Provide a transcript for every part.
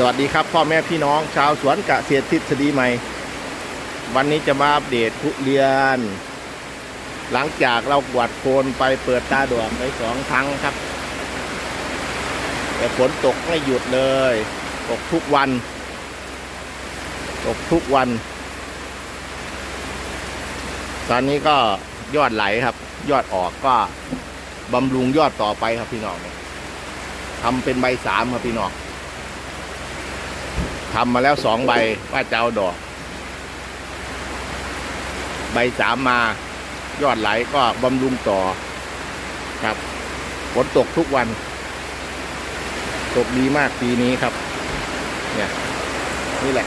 สวัสดีครับพ่อแม่พี่น้องชาวสวนกะเกษตรทฤษฎีใหม่ วันนี้จะมาอัปเดตทุเรียน หลังจากเรากวาดโคนไปเปิดตาดวงไปสองครั้งครับ แต่ฝนตกไม่หยุดเลย ตกทุกวัน ตกทุกวัน ตอนนี้ก็ยอดไหลครับ ยอดออกก็บำรุงยอดต่อไปครับพี่น้องทำเป็นใบสามครับพี่น้อง ทำมาแล้วสองใบว่าจะเอาดอก ใบสามมายอดไหลก็บำรุงต่อครับฝนตกทุกวัน ตกดีมากปีนี้ครับ เนี่ยนี่แหละ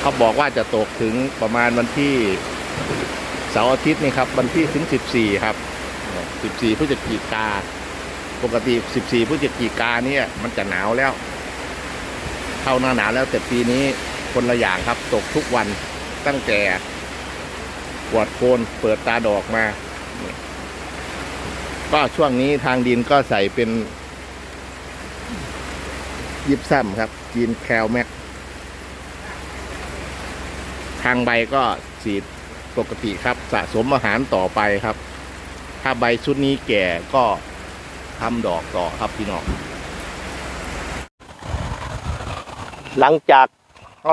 เขาบอกว่าจะตกถึงประมาณวันที่เสาร์อาทิตย์นี่ครับ วันที่ถึงสิบสี่ครับสิบสี่พฤศจิกาปกติสิบสี่พฤศจิกาเนี่ยมันจะหนาวแล้ว เข้าหน้าหนาวแล้วแต่ปีนี้คนละอย่างครับ ตกทุกวันตั้งแต่กวดโคนเปิดตาดอกมา ก็ช่วงนี้ทางดินก็ใส่เป็น ยิบซ้ำครับ จีนแคลแม็ก ทางใบก็สีดปกติครับ สะสมอาหารต่อไปครับ ถ้าใบชุดนี้แก่ก็ทำดอกต่อครับพี่น้อง หลังจากเรา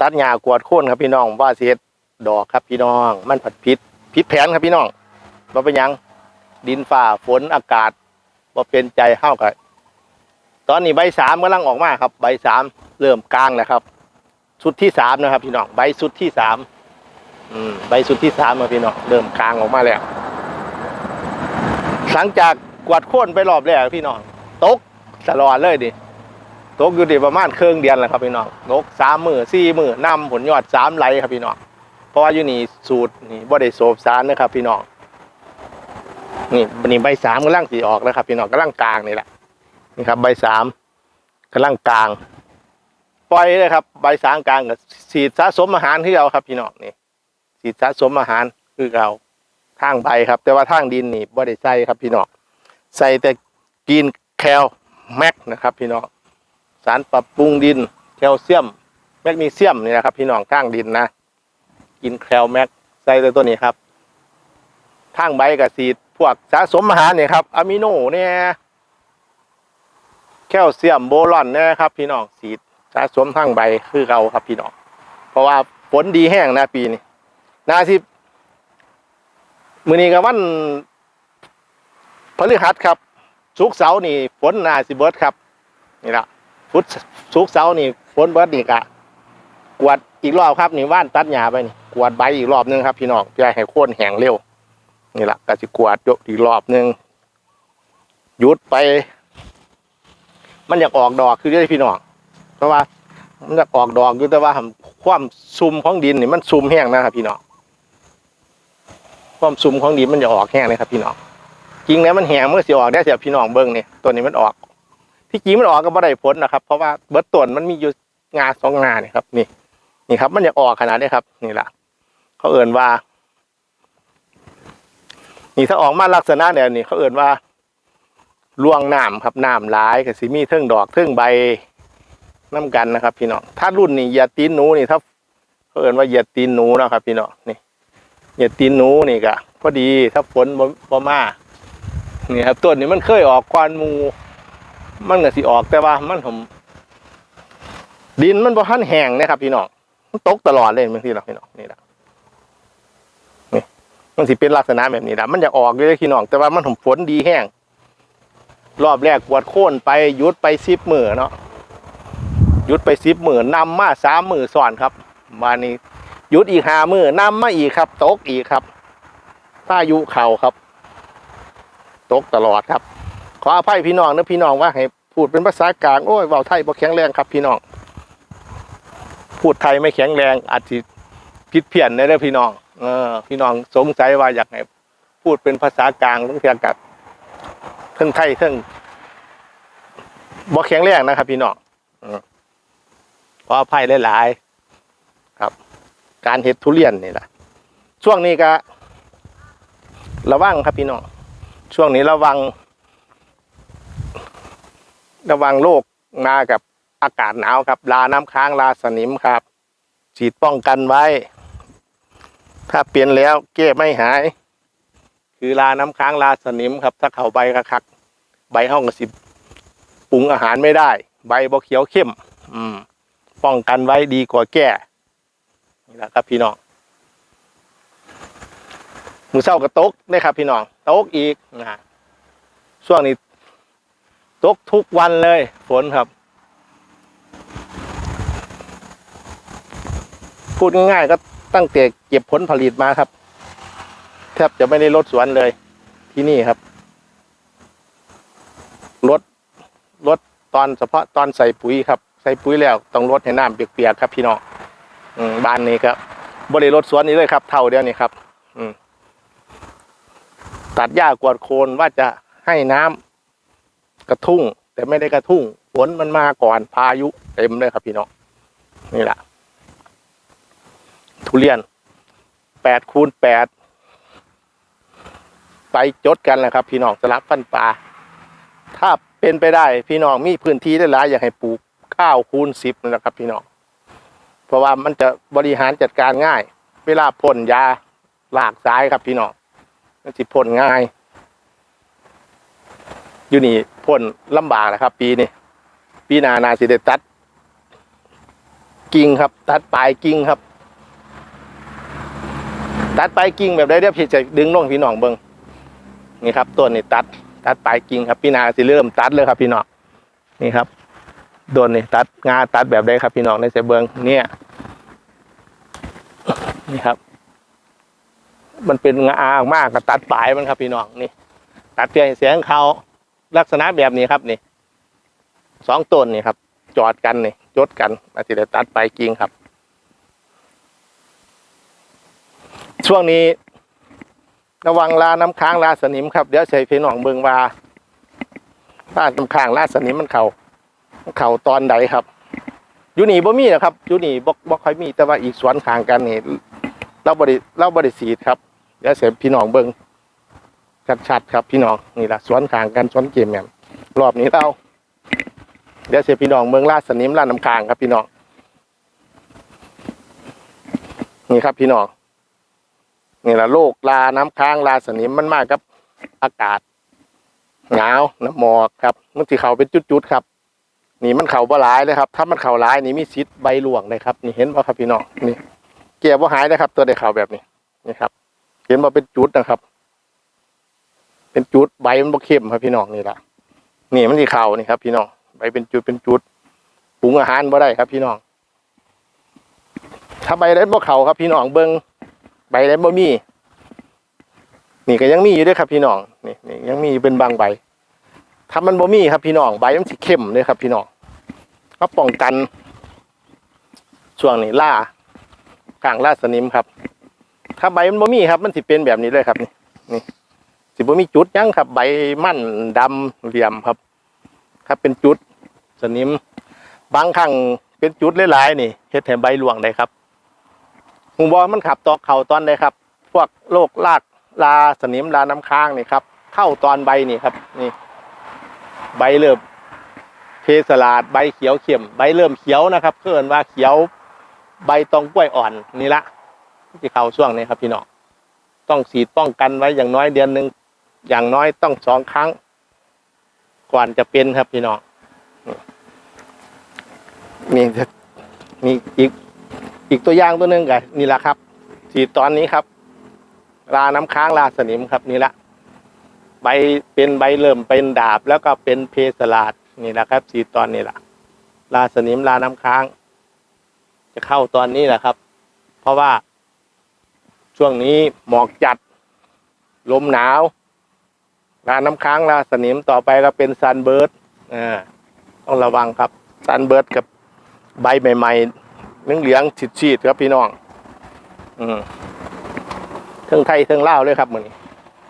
ตัดหญ้ากวาดโค่นครับพี่น้องว่าเสียดอกครับพี่น้อง มันผัดพิษพิษแผนครับพี่น้องว่าเป็นยังดินฝ่าฝนอากาศว่าเป็นใจเฮ้ากับตอนนี้ใบสามกำลังออกมาครับ ใบสามเริ่มกลางนะครับชุดที่สามนะครับ พี่น้องใบชุดที่สามใบชุดที่สามครับพี่น้องเริ่มกลางออกมาแล้วหลังจากกวาดโค่นไปรอบแรกพี่น้องตกตลอดเลยดิ ตกอยู่ที่ประมาณเครึ่องเดือนแหละครับพี่น้องตกสามมือสี่มือนำผลยอดสามไหลครับพี่น้องเพราะว่าอยู่นี่สูตรนี่บ่ได้โสบสารนะครับ พี่น้องนี่นี่ใบสามกำลังสีออกแล้วครับ พี่น้องกำลังกลางนี่แหละนี่ครับ ใบสามกำลังกลางปล่อยเลยครับ ใบสามกลางกับสีสะสมอาหารที่เราครับ พี่น้องนี่สีสะสมอาหารคือเราทางใบครับ แต่ว่าทางดินนี่บ่ได้ใส่ครับ พี่น้องใส่แต่กินแคลแม็กนะครับ พี่น้อง สารปรับปรุงดินแคลเซียม แมกนีเซียมนี่นะครับพี่น้องข้างดินนะ กินแคลแมกใส่ตัวนี้ครับข้างใบกับสีดพวกสะสมอาหารเนี่ยครับอะมิโนเนี่ยแคลเซียมโบรอนเนี่ยครับ พี่น้องสีดสะสมข้างใบคือเราครับพี่น้อง เพราะว่าฝนดีแห้งนะปีนี้นาสิมือนี้กับวันพฤหัสครับสุกเสาร์นี่ฝนนาสิเบิร์ดครับ นี่ละ พุธสุกเสาร์นี่ฝนเบิดนี่กะกวดอีกรอบครับนี่ว่านตัดหญ้าไปนี่กวดใบอีกรอบนึงครับพี่น้องเพื่อให้โค่นแห้งเร็ว นี่ละก็สิกวดยกอีกรอบนึงหยุดไป มันอยากออกดอกคือได้พี่น้องเพราะว่า มันอยากออกดอกอยู่แต่ว่าความซุ่มของดินนี่มันซุ่มแห้งนะครับ พี่น้องความซุ่มของดินมันจะออกแห้งเลยครับพี่น้องจริงแล้วมันแห้งเมื่อสิออกได้เสียพี่น้องเบิ้งนี่ตัวนี้มันออก ที่จริงมันออกก็บ่ได้ผลนะครับ เพราะว่าเบิดต้นมันมีอยู่งาสองงาเนี่ยครับนี่นี่ครับ มันอยากออกขนาดนี้ครับ นี่แหละเขาเอ่นว่า นี่ถ้าออกมาลักษณะแบบนี้เขาเอ่นว่าล่วงน้ำครับน้ำหลายกับสิมีเทิงดอกเทิงใบน้ากันนะครับ พี่น้องถ้ารุ่นนี้เหยียดตีนหนูนี่ถ้าเขาเอ่นว่าเหยียดตีนหนูนะครับ พี่น้องนี่เหยียดตีนหนูนี่ก็พอดีถ้าฝนบ่บ่มานี่ครับต้นนี้มันเคยออกกวานมู มันก็สิออกแต่ว่ามันผมดินมันบ่ทันแห้งนะครับพี่น้องมันตกตลอดเลยบางทีเนาะพี่น้องนี่แหละนี่มันสิเป็นลักษณะแบบนี้แหละมันจะออกอยู่เลยพี่น้องแต่ว่ามันผมฝนดีแห้งรอบแรกกวดโค่นไปยุดไปสิบมือเนาะยุดไปสิบมือนำมาสามมือสอนครับมานี้ยุดอีกห้ามือนำมาอีกครับ ตกอีกครับพายุเข่าครับ ตกตลอดครับ ขออภัยพี่น้องนะพี่น้องว่าให้พูดเป็นภาษากลางโอ้ยเว้าไทยบ่แข็งแรงครับพี่น้อง พูดไทยไม่แข็งแรงอาจจะผิดเพี้ยนได้เลยพี่น้อง เออ พี่น้องสงสัยว่าอยากให้พูดเป็นภาษากลางต้องเทียงกับเทิงไทยเทิงบ่แข็งแรงนะครับ พี่น้องเออขออภัยหลายๆครับ การเห็ดทุเรียนนี่แหละช่วงนี้ก็ระวังครับพี่น้องช่วงนี้ระวัง ระวังโรคมากับอากาศหนาวครับลาน้ำค้างลาสนิมครับ ฉีดป้องกันไว้ ถ้าเปลี่ยนแล้วแก้ไม่หาย คือลาน้ำค้างลาสนิมครับ ถ้าเขาใบกระคัก ใบห้องกระสิบปรุงอาหารไม่ได้ ใบบอเขียวเข้ม อืม ป้องกันไว้ดีกว่าแก้นี่แหละครับพี่น้องมือเศร้ากระตกได้ครับ พี่น้องตกอีกนะช่วงนี้ ตกทุกวันเลยฝนครับ พูดง่ายๆก็ตั้งแต่เก็บผลผลิตมาครับ แทบจะไม่ได้ลดสวนเลย ที่นี่ครับลดลดตอนเฉพาะตอนใส่ปุ๋ยครับ ใส่ปุ๋ยแล้วต้องลดให้น้ำเปียกๆครับ พี่น้องบ้านนี้ครับบริลดสวนนี้เลยครับ เท่าเดียวนี้ครับ อืตัดหญ้ากวาดโคนว่าจะให้น้ำ กระทุ่ง แต่ไม่ได้กระทุ่งฝนมันมาก่อนพายุเต็มเลยครับพี่น้องนี่แหละทุเรียนแปดคูณแปดไปจดกันแหละครับ พี่น้องสลับฟันปลาถ้าเป็นไปได้ พี่น้องมีพื้นที่ได้หลายอยากให้ปลูกข้าวคูณสิบนะครับ พี่น้องเพราะว่ามันจะบริหารจัดการง่าย เวลาพ่นยาหลากสายครับพี่น้องมันสิพ่นง่าย อยู่นี่พ่นลำบากนะครับ ปีนี้ปีนานาสิเดตัด กิ่งครับ ตัดปลายกิ่งครับ ตัดปลายกิ่งแบบได้เรียบพี่จะดึงลงพี่น้องเบิงนี่ครับต้นนี่ตัด ตัดปลายกิ่งครับ พี่นาสิเริ่มตัดเลยครับ พี่น้องนี่ครับโดนนี่ตัดงาตัดแบบได้ครับ พี่น้องในเสเบิงเนี่ยนี่ครับ มันเป็นงามากก็ตัดปลายมันครับ พี่น้องนี่ ตัดเพียงเสียงเขา ลักษณะแบบนี้ครับนี่สองต้นนี่ครับ จอดกันนี่จดกันอาทิตย์ตัดไปกิ่งครับ ช่วงนี้ ระวังลาน้ำค้างลาสนิมครับเดี๋ยวใส่พี่น้องเบิงว่าลาน้ำค้างลาสนิมมันเขามันเข่าตอนใดครับอยู่นี่บ่มีนะครับอยู่นี่บ่บ่ค่อยมีแต่ว่าอีกสวนข้างกันนี่เราบริเราบริสีดครับเดี๋ยวใส่พี่น้องเบิง ชัดๆครับพี่น้องนี่แหละสวนขางกันสวนเกมแมนรอบนี้เราเดี๋ยวเสียพี่น้องเมืองลาดสนิมลาดน้ำคางครับพี่น้องนี่ครับพี่น้องนี่แหละโรคลาน้ำค้างลาสนิมมันมากครับ อากาศหนาวน้ำหมอกครับมันสีเขาเป็นจุดๆครับ นี่มันเข่าบ่หลายเลยครับ ถ้ามันเข่าหลายนี่มีซิดใบหลวงเลยครับนี่เห็นป่ะครับพี่น้องนี่เกี่ยวบ่หายนะครับ ตัวเด็กเข่าแบบนี้นี่ครับ เห็นว่าเป็นจุดนะครับ เป็นจุดใบมันบ่เข้มครับพี่น้องนี่ละนี่มันสีขาวนี่ครับ พี่น้องใบเป็นจุดเป็นจุดปรุงอาหารบ่ได้ครับ พี่น้องถ้าใบได้บ่เขาครับ พี่น้องเบิ้งใบได้บ่มี นี่ก็ยังมีอยู่ด้วยครับ พี่น้องนี่นี่ยังมีอยู่เป็นบางใบถ้ามันบ่มีครับ พี่น้องใบมันสีเข้มเลยครับ พี่น้องก็ป้องกันช่วงนี้ล่ากลางล่าสนิมครับ ถ้าใบมันบ่มีครับ มันสิเป็นแบบนี้เลยครับนี่นี่ สิบ่มีจุดยังครับ ใบมั่นดำเหลี่ยมครับ ครับเป็นจุดสนิม บางครั้งเป็นจุดหลายๆนี่เฮ็ดให้ใบหลวงได้ครับหูบอมันขับตอกเข่าตอนใดครับ พวกโรคลากลาสนิมลาน้ำค้างนี่ครับ เข้าตอนใบนี่ครับ นี่ ใบเริ่มเพสลาดใบเขียวเข้มใบเริ่มเขียวนะครับเพื่อนว่าเขียวใบตองกล้วยอ่อนนี่ละที่เข้าช่วงนี้ครับพี่น้องต้องฉีดป้องกันไว้อย่างน้อยเดือนหนึ่ง อย่างน้อยต้องสองครั้ง ก่อนจะเป็นครับพี่น้องนี่นี่อีกอีกตัวอย่างตัวหนึ่งกันนี่แหละครับฉีดตอนนี้ครับลาน้ำค้างลาสนิมครับนี่ละใบเป็นใบเริ่มเป็นดาบ แล้วก็เป็นเพสลาดนี่แหละครับฉีดตอนนี้แหละลาสนิมลาน้ำค้าง จะเข้าตอนนี้แหละครับ เพราะว่าช่วงนี้หมอกจัด ลมหนาว ลาน้ำค้างลาสนิมต่อไปก็เป็นซันเบิร์ดอ่าต้องระวังครับซันเบิร์ดกับใบใหม่ๆนึ่งเหลืองฉีดๆครับพี่น้อง อืมเทิงไทยเทิงเล่าเลยครับมือนี้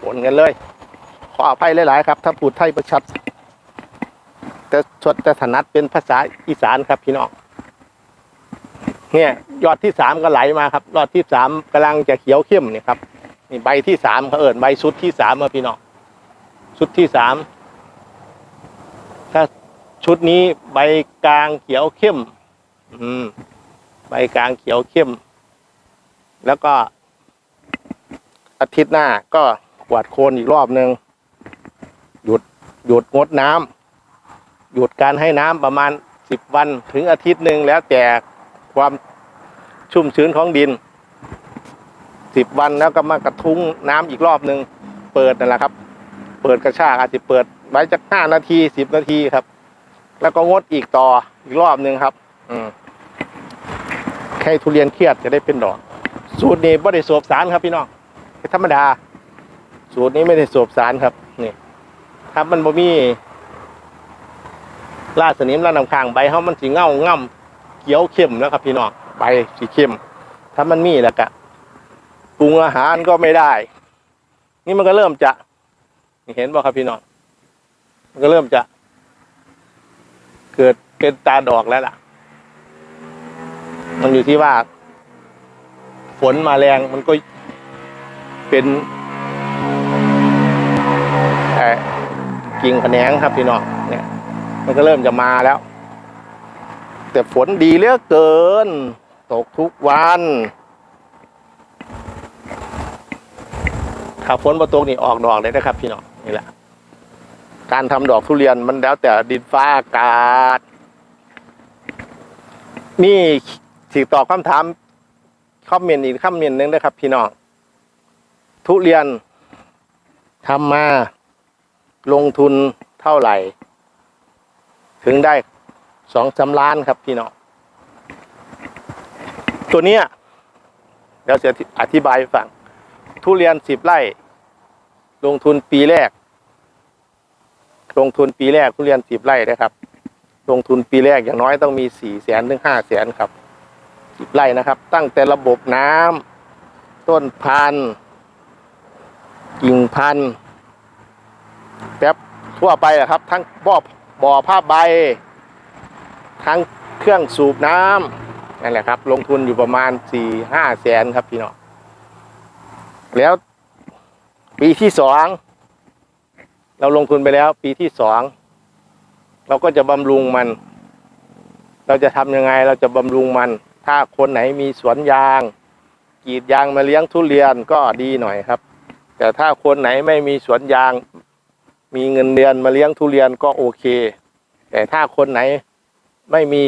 ผลกันเลย ขออภัยหลายๆครับ ถ้าพูดไทยประชัด แต่ชดแต่ถนัดเป็นภาษาอีสานครับพี่น้องเนี่ย ยอดที่สามก็ไหลมาครับยอดที่สามกำลังจะเขียวเข้มเนี่ยครับนี่ใบที่สามเขาเอิญใบชุดที่สามมาพี่น้อง ชุดที่สามถ้าชุดนี้ใบกลางเขียวเข้ม อืม ใบกลางเขียวเข้ม แล้วก็ อาทิตย์หน้าก็กวาดโคนอีกรอบหนึ่งหยุดหยุดงดน้ำหยุดการให้น้ำประมาณสิบวันถึงอาทิตย์หนึ่งแล้วแต่ความชุ่มชื้นของดินสิบวันแล้วก็มากระทุ้งน้ำอีกรอบหนึ่งเปิดนั่นแหละครับ เปิดกระชากอาจจะเปิดไว้จากห้านาทีสิบนาทีครับ แล้วก็งดอีกต่ออีกรอบหนึ่งครับ อืมให้ทุเรียนเครียดจะได้เป็นดอก สูตรนี้ไม่ได้สวบสารครับพี่น้องธรรมดา สูตรนี้ไม่ได้สวบสารครับนี่ถ้ามันบ่มีล่าสนิมล่านำค้างใบเขามันสีเง่าง่ำเขียวเข้มแล้วครับ พี่น้องใบสีเข้ม ถ้ามันมีแล้วก็ปรุงอาหารก็ไม่ได้ นี่มันก็เริ่มจะ เห็นบ่ครับพี่น้องมันก็เริ่มจะ เกิดเป็นตาดอกแล้วล่ะ มันอยู่ที่ว่า ฝนมาแรงมันก็เป็นเอ่อกิ่งแขนงครับพี่น้องเนี่ย มันก็เริ่มจะมาแล้ว แต่ฝนดีเหลือเกิน ตกทุกวันถ้าฝนมาตกนี่ออกดอกเลยนะครับพี่น้อง นี่แหละ การทำดอกทุเรียนมันแล้วแต่ดินฟ้าอากาศ นี่สิตอบคำถามคอมเมนอีกคอมเมนหนึ่งนะครับ พี่น้องทุเรียนทำมาลงทุนเท่าไหร่ ถึงได้สองสาล้านครับพี่น้องตัวเนี้ยเดี๋ยวจะอธิบายให้ฟัง ทุเรียนสิบไร่ ลงทุนปีแรก ลงทุนปีแรกทุเรียนสิบไร่นะครับ ลงทุนปีแรกอย่างน้อยต้องมีสี่แสนถึงห้าแสนครับสิบไร่นะครับ ตั้งแต่ระบบน้ำต้นพันธุ์กิ่งพันธุ์แป๊บทั่วไปอะครับ ทั้งบ่อบ่อผ้าใบ ทั้งเครื่องสูบน้ำนั่นแหละครับ ลงทุนอยู่ประมาณสี่ห้าแสนครับพี่น้องแล้ว ปีที่สองเราลงทุนไปแล้ว ปีที่สองเราก็จะบำรุงมัน เราจะทำยังไงเราจะบำรุงมัน ถ้าคนไหนมีสวนยางกรีดยางมาเลี้ยงทุเรียนก็ดีหน่อยครับ แต่ถ้าคนไหนไม่มีสวนยาง มีเงินเดือนมาเลี้ยงทุเรียนก็โอเค แต่ถ้าคนไหนไม่มี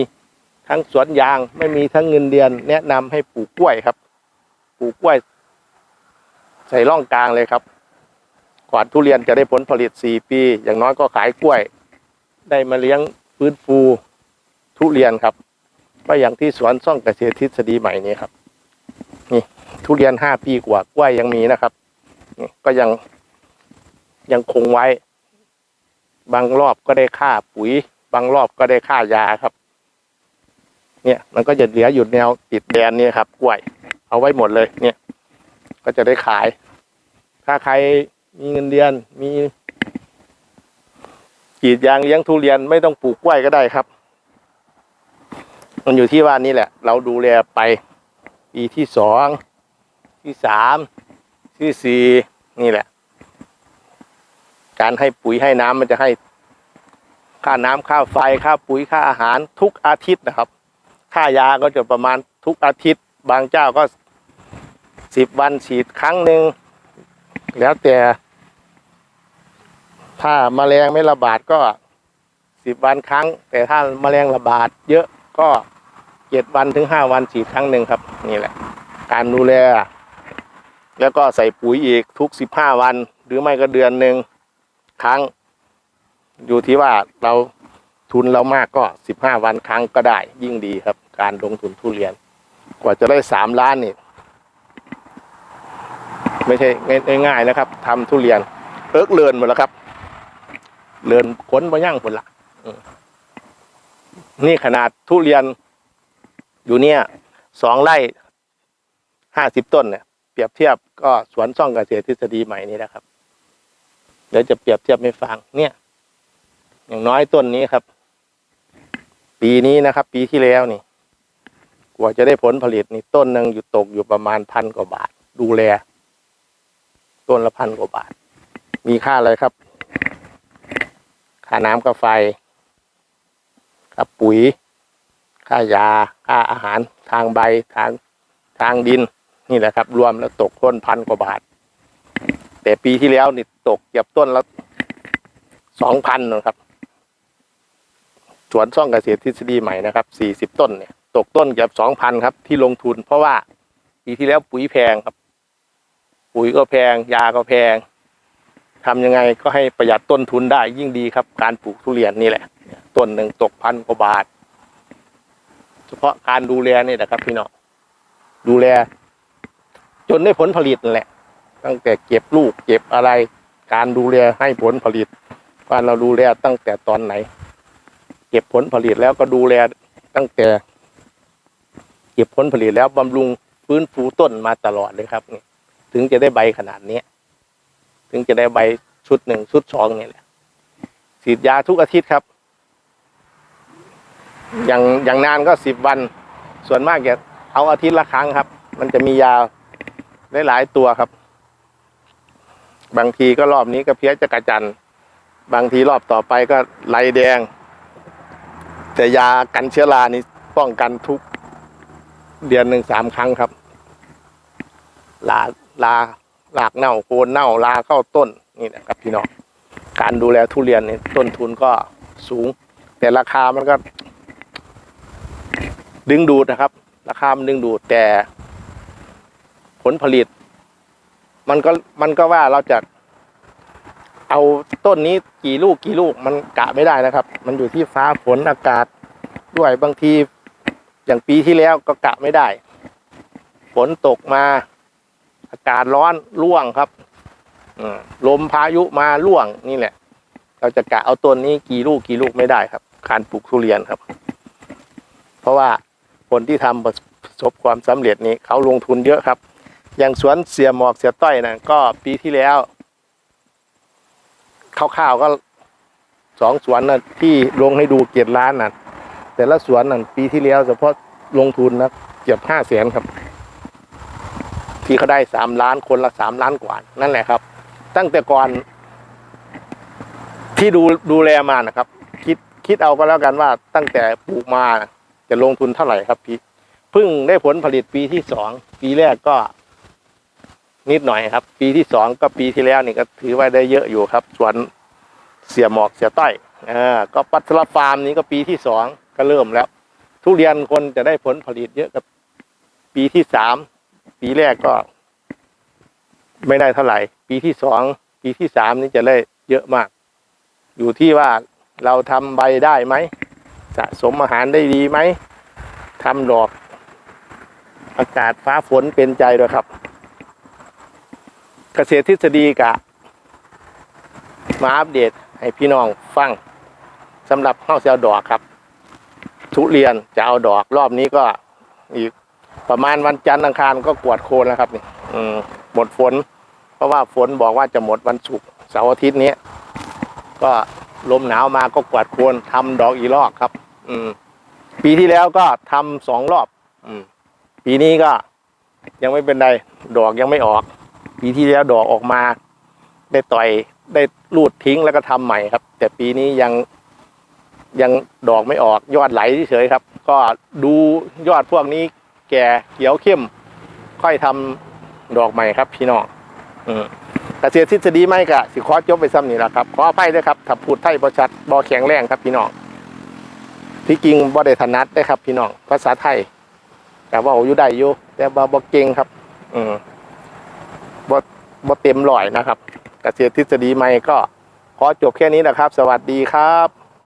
ทั้งสวนยางไม่มีทั้งเงินเดือน แนะนำให้ปลูกกล้วยครับ ปลูกกล้วย ใส่ร่องกลางเลยครับ กวาดทุเรียนจะได้ผลผลิตสี่ปี อย่างน้อยก็ขายกล้วย ได้มาเลี้ยงฟื้นฟูทุเรียนครับก็อย่างที่สวนซ่องเกษตรทฤษฎีใหม่นี้ครับ นี่ทุเรียนห้าปีกว่ากล้วยยังมีนะครับนี่ก็ยังยังคงไว้ บางรอบก็ได้ค่าปุ๋ย บางรอบก็ได้ค่ายาครับ เนี่ยมันก็จะเหลืออยู่แนวติดแดนนี่ครับกล้วย เอาไว้หมดเลย เนี่ย ก็จะได้ขาย ถ้าใคร มีเงินเดือน มีกรีดยางเลี้ยงทุเรียนไม่ต้องปลูกกล้วยก็ได้ครับ มันอยู่ที่ว่านี่แหละ เราดูแลไป ปีที่สองที่สามที่สี่นี่แหละ การให้ปุ๋ยให้น้ำมันจะให้ค่าน้ำค่าไฟค่าปุ๋ยค่าอาหารทุกอาทิตย์นะครับ ค่ายาก็จะประมาณทุกอาทิตย์ บางเจ้าก็สิบวันฉีดครั้งหนึ่งแล้วแต่ ถ้าแมลงไม่ระบาดก็สิบวันครั้ง แต่ถ้าแมลงระบาดเยอะก็เจ็ดวันถึงห้าวันฉีดครั้งหนึ่งครับ นี่แหละ การดูแล แล้วก็ใส่ปุ๋ยอีกทุกสิบห้าวัน หรือไม่ก็เดือนหนึ่งครั้ง อยู่ที่ว่าเราทุนเรามากก็สิบห้าวันครั้งก็ได้ยิ่งดีครับ การลงทุนทุเรียน กว่าจะได้สามล้านนี่ไม่ใช่ง่ายๆนะครับทำทุเรียนเอิกเลินหมดแล้วครับ เลินขนมาย่างผลละนี่ขนาดทุเรียนอยู่เนี่ยสองไร่ห้าสิบต้นเนี่ยเปรียบเทียบก็สวนซ่องเกษตรทฤษฎีใหม่นี้นะครับ เดี๋ยวจะเปรียบเทียบให้ฟังเนี่ย อย่างน้อยต้นนี้ครับ ปีนี้นะครับ ปีที่แล้วนี่กว่าจะได้ผลผลิตนี่ต้นหนึ่งอยู่ตกอยู่ประมาณพันกว่าบาท ดูแล ต้นละพันกว่าบาท มีค่าอะไรครับ ค่าน้ำค่าไฟครับปุ๋ย ค่ายา ค่าอาหารทางใบทางทางดินนี่แหละครับ รวมแล้วตกต้นพันกว่าบาท แต่ปีที่แล้วนี่ตกเก็บต้นละสองพันนะครับสวนซ่องเกษตรทฤษฎีใหม่นะครับสี่สิบต้นเนี่ย ตกต้นเกือบสองพันครับ ที่ลงทุนเพราะว่าปีที่แล้วปุ๋ยแพงครับ ปุ๋ยก็แพง ยาก็แพง ทำยังไงก็ให้ประหยัดต้นทุนได้ยิ่งดีครับ การปลูกทุเรียนนี่แหละต้นหนึ่งตกพันกว่าบาท เฉพาะการดูแลนี่แหละครับ พี่น้องดูแล จนได้ผลผลิตนั่นแหละ ตั้งแต่เก็บลูกเก็บอะไร การดูแลให้ผลผลิตว่าเราดูแลตั้งแต่ตอนไหน เก็บผลผลิตแล้วก็ดูแลตั้งแต่ เก็บผลผลิตแล้วบำรุงฟื้นฟูต้นมาตลอดเลยครับถึงจะได้ใบขนาดนี้ ถึงจะได้ใบชุดหนึ่งชุดสองนี่แหละฉีดยาทุกอาทิตย์ครับ อย่างอย่างนานก็สิบวัน ส่วนมากจะเอาอาทิตย์ละครั้งครับ มันจะมียาได้หลายตัวครับ บางทีก็รอบนี้ก็เพี้ยจักระจันบางทีรอบต่อไปก็ไหลแดง แต่ยากันเชื้อรานี่ป้องกันทุกเดือนหนึ่งสามครั้งครับ ลาลา หลากเน่าโคนเน่าลาเข้าต้นนี่นะครับพี่น้องการดูแลทุเรียนนี่ต้นทุนก็สูง แต่ราคามันก็ ดึงดูดนะครับ ราคามันดึงดูดแต่ ผลผลิต มันก็มันก็ว่าเราจะเอาต้นนี้กี่ลูกกี่ลูกมันกะไม่ได้นะครับ มันอยู่ที่ฟ้าฝนอากาศด้วยบางทีอย่างปีที่แล้วก็กะไม่ได้ ฝนตกมา อากาศร้อนร่วงครับอลมพายุมาร่วงนี่แหละ เราจะกะเอาต้นนี้กี่ลูกกี่ลูกไม่ได้ครับ การปลูกทุเรียนครับ เพราะว่าคนที่ทำประสบความสำเร็จนี้เขาลงทุนเยอะครับ อย่างสวนเสียหมอกเสียต้อยนะก็ปีที่แล้วคร่าวๆก็สองสวนนะที่ลงให้ดูเกียรติล้านนะแต่ละสวนนั่นปีที่แล้วเฉพาะลงทุนนะเกือบห้าแสนครับ ที่เขาได้สามล้านคนละสามล้านกว่า นั่นแหละครับ ตั้งแต่ก่อนที่ดูดูแลมานะครับ คิดคิดเอาก็แล้วกันว่าตั้งแต่ปลูกมาจะลงทุนเท่าไหร่ครับพี่เพิ่งได้ผลผลิตปีที่สองปีแรกก็ นิดหน่อยครับ ปีที่สองก็ปีที่แล้วนี่ก็ถือว่าได้เยอะอยู่ครับสวนเสียหมอกเสียต้อยอ่าก็ปัตลฟาร์มนี้ก็ปีที่สองก็เริ่มแล้ว ทุเรียนคนจะได้ผลผลิตเยอะกับ ปีที่สาม ปีแรกก็ ไม่ได้เท่าไหร่ ปีที่สองปีที่สามนี่จะได้เยอะมาก อยู่ที่ว่าเราทำใบได้ไหมสะสมอาหารได้ดีไหมทำดอก อากาศฟ้าฝนเป็นใจด้วยครับ เกษตรทฤษฎีกะ มาอัปเดตให้พี่น้องฟังสำหรับข้าวเสียวดอกครับ ทุเรียนจะเอาดอกรอบนี้ก็อีก ประมาณวันจันทร์อังคารก็กวาดโคนแล้วครับนี่อืมหมดฝน เพราะว่าฝนบอกว่าจะหมดวันศุกร์เสาร์อาทิตย์นี้ก็ลมหนาวมาก็กวาดโคนทำดอกอีกรอบครับ อืม ปีที่แล้วก็ทำสองรอบ อืม ปีนี้ก็ยังไม่เป็นไรดอกยังไม่ออก ปีที่แล้วดอกออกมา ได้ต่อยได้รูดทิ้งแล้วก็ทำใหม่ครับ แต่ปีนี้ยังยังดอกไม่ออกยอดไหลเฉยครับ ก็ดูยอดพวกนี้ แก่เขียวเข้ม ค่อยทำดอกใหม่ครับพี่น้องอืมเกษตรทฤษฎีไม่กะสิขอจบไปซ้ำนี่แหละครับขออภัยด้วยครับถ้าพูดไทยบ่ชัดบ่แข็งแรงครับพี่น้องที่จริงบ่ได้ถนัดได้ครับ พี่น้องภาษาไทยแต่ว่าอยู่ได้อยู่แต่บ่บ่เก่งครับ อืมบ่บ่เต็มร้อยนะครับเกษตรทฤษฎีใหม่ก็ขอจบแค่นี้นะครับ สวัสดีครับ